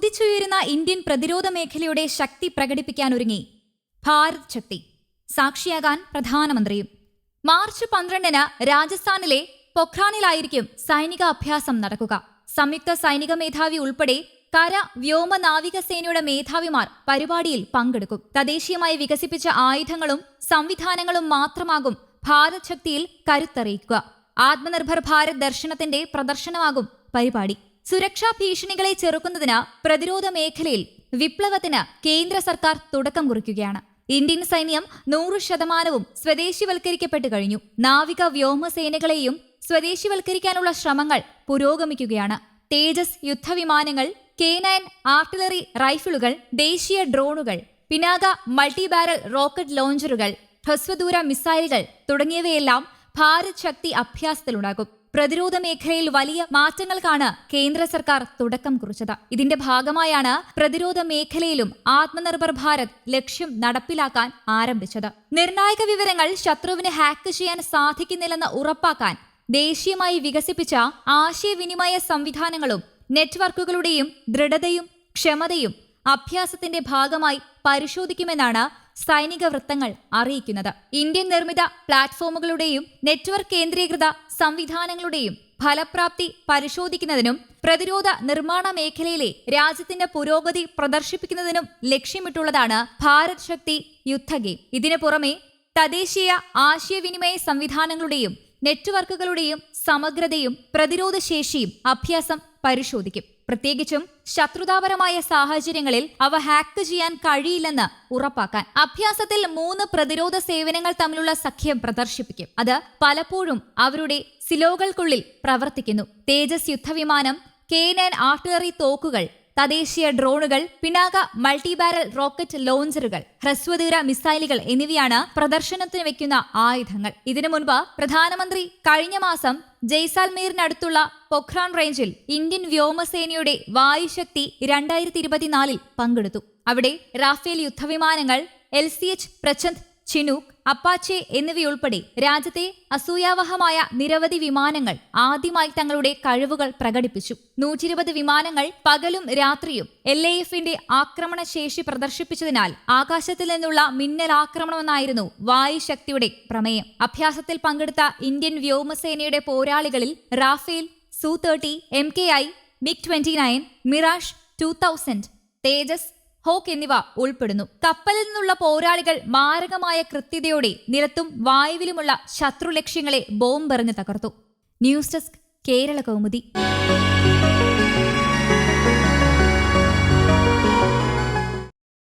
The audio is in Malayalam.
കുതിച്ചുയരുന്ന ഇന്ത്യൻ പ്രതിരോധ മേഖലയുടെ ശക്തി പ്രകടിപ്പിക്കാനൊരുങ്ങി ഭാരത് ശക്തി. സാക്ഷിയാകാൻ പ്രധാനമന്ത്രിയും. മാർച്ച് പന്ത്രണ്ടിന് രാജസ്ഥാനിലെ പൊഖ്രാനിലായിരിക്കും സൈനിക അഭ്യാസം നടക്കുക. സംയുക്ത സൈനിക മേധാവി ഉൾപ്പെടെ കര വ്യോമ നാവിക സേനയുടെ മേധാവിമാർ പരിപാടിയിൽ പങ്കെടുക്കും. തദ്ദേശീയമായി വികസിപ്പിച്ച ആയുധങ്ങളും സംവിധാനങ്ങളും മാത്രമാകും ഭാരത് ശക്തിയിൽ കരുത്തറിയിക്കുക. ആത്മനിർഭർ ഭാരത് ദർശനത്തിന്റെ പ്രദർശനമാകും പരിപാടി. സുരക്ഷാ ഭീഷണികളെ ചെറുക്കുന്നതിന് പ്രതിരോധ മേഖലയിൽ വിപ്ലവത്തിന് കേന്ദ്ര സർക്കാർ തുടക്കം കുറിക്കുകയാണ്. ഇന്ത്യൻ സൈന്യം നൂറ് ശതമാനവും സ്വദേശിവൽക്കരിക്കപ്പെട്ടു കഴിഞ്ഞു. നാവിക വ്യോമസേനകളെയും സ്വദേശിവൽക്കരിക്കാനുള്ള ശ്രമങ്ങൾ പുരോഗമിക്കുകയാണ്. തേജസ് യുദ്ധവിമാനങ്ങൾ കെ നയൻ ആർട്ടിലറി റൈഫിളുകൾ ദേശീയ ഡ്രോണുകൾ പിനാക മൾട്ടി ബാരൽ റോക്കറ്റ് ലോഞ്ചറുകൾ ഹ്രസ്വദൂര മിസൈലുകൾ തുടങ്ങിയവയെല്ലാം ഭാരത് ശക്തി അഭ്യാസത്തിലുണ്ടാകും. പ്രതിരോധ മേഖലയിൽ വലിയ മാറ്റങ്ങൾക്കാണ് കേന്ദ്ര സർക്കാർ തുടക്കം കുറിച്ചത്. ഇതിന്റെ ഭാഗമായാണ് പ്രതിരോധ മേഖലയിലും ആത്മനിർഭർ ഭാരത് ലക്ഷ്യം നടപ്പിലാക്കാൻ ആരംഭിച്ചത്. നിർണായക വിവരങ്ങൾ ശത്രുവിന് ഹാക്ക് ചെയ്യാൻ സാധിക്കുന്നില്ലെന്ന് ഉറപ്പാക്കാൻ ദേശീയമായി വികസിപ്പിച്ച ആശയവിനിമയ സംവിധാനങ്ങളും നെറ്റ്വർക്കുകളുടെയും ദൃഢതയും ക്ഷമതയും അഭ്യാസത്തിന്റെ ഭാഗമായി പരിശോധിക്കുമെന്നാണ് സൈനിക വൃത്തങ്ങൾ അറിയിക്കുന്നത്. ഇന്ത്യൻ നിർമ്മിത പ്ലാറ്റ്ഫോമുകളുടെയും നെറ്റ്വർക്ക് കേന്ദ്രീകൃത സംവിധാനങ്ങളുടെയും ഫലപ്രാപ്തി പരിശോധിക്കുന്നതിനും പ്രതിരോധ നിർമ്മാണ മേഖലയിലെ രാജ്യത്തിന്റെ പുരോഗതി പ്രദർശിപ്പിക്കുന്നതിനും ലക്ഷ്യമിട്ടുള്ളതാണ് ഭാരത് ശക്തി യുദ്ധ ഗെയിം. ഇതിനു പുറമെ തദ്ദേശീയ ആശയവിനിമയ സംവിധാനങ്ങളുടെയും നെറ്റ്വർക്കുകളുടെയും സമഗ്രതയും പ്രതിരോധശേഷിയും അഭ്യാസം പരിശോധിക്കും. പ്രത്യേകിച്ചും ശത്രുതാപരമായ സാഹചര്യങ്ങളിൽ അവ ഹാക്ക് ചെയ്യാൻ കഴിയില്ലെന്ന് ഉറപ്പാക്കാൻ അഭ്യാസത്തിൽ മൂന്ന് പ്രതിരോധ സേവനങ്ങൾ തമ്മിലുള്ള സഖ്യം പ്രദർശിപ്പിക്കും. അത് പലപ്പോഴും അവരുടെ സിലോകൾക്കുള്ളിൽ പ്രവർത്തിക്കുന്നു. തേജസ് യുദ്ധവിമാനം കെ നൈൻ ആർട്ടിലറി തോക്കുകൾ തദ്ദേശീയ ഡ്രോണുകൾ പിനാക മൾട്ടിബാരൽ റോക്കറ്റ് ലോഞ്ചറുകൾ ഹ്രസ്വദൂര മിസൈലുകൾ എന്നിവയാണ് പ്രദർശനത്തിന് വെക്കുന്ന ആയുധങ്ങൾ. ഇതിനു മുൻപ് പ്രധാനമന്ത്രി കഴിഞ്ഞ മാസം ജയ്സാൽമീറിനടുത്തുള്ള പൊഖ്രാൻ റേഞ്ചിൽ ഇന്ത്യൻ വ്യോമസേനയുടെ വായുശക്തി രണ്ടായിരത്തി ഇരുപത്തിനാലിൽ പങ്കെടുത്തു. അവിടെ റാഫേൽ യുദ്ധവിമാനങ്ങൾ L C H Prachand Chinook Apache എന്നിവയുൾപ്പെടെ രാജ്യത്തെ അസൂയാവഹമായ നിരവധി വിമാനങ്ങൾ ആദ്യമായി തങ്ങളുടെ കഴിവുകൾ പ്രകടിപ്പിച്ചു. നൂറ്റിരുപത് വിമാനങ്ങൾ പകലും രാത്രിയും എൽ എ എഫിന്റെ ആക്രമണശേഷി പ്രദർശിപ്പിച്ചതിനാൽ ആകാശത്തിൽ നിന്നുള്ള മിന്നൽ ആക്രമണമെന്നായിരുന്നു വായുശക്തിയുടെ പ്രമേയം. അഭ്യാസത്തിൽ പങ്കെടുത്ത ഇന്ത്യൻ വ്യോമസേനയുടെ പോരാളികളിൽ Rafale Su thirty M K I MiG twenty nine Mirage two thousand Tejas Hawk എന്നിവ ഉൾപ്പെടുന്നു. കപ്പലിൽ നിന്നുള്ള പോരാളികൾ മാരകമായ കൃത്യതയോടെ നിലത്തും വായുവിലുമുള്ള ശത്രു ലക്ഷ്യങ്ങളെ ബോംബെറിഞ്ഞ് തകർത്തു. News desk Kerala Kaumudi.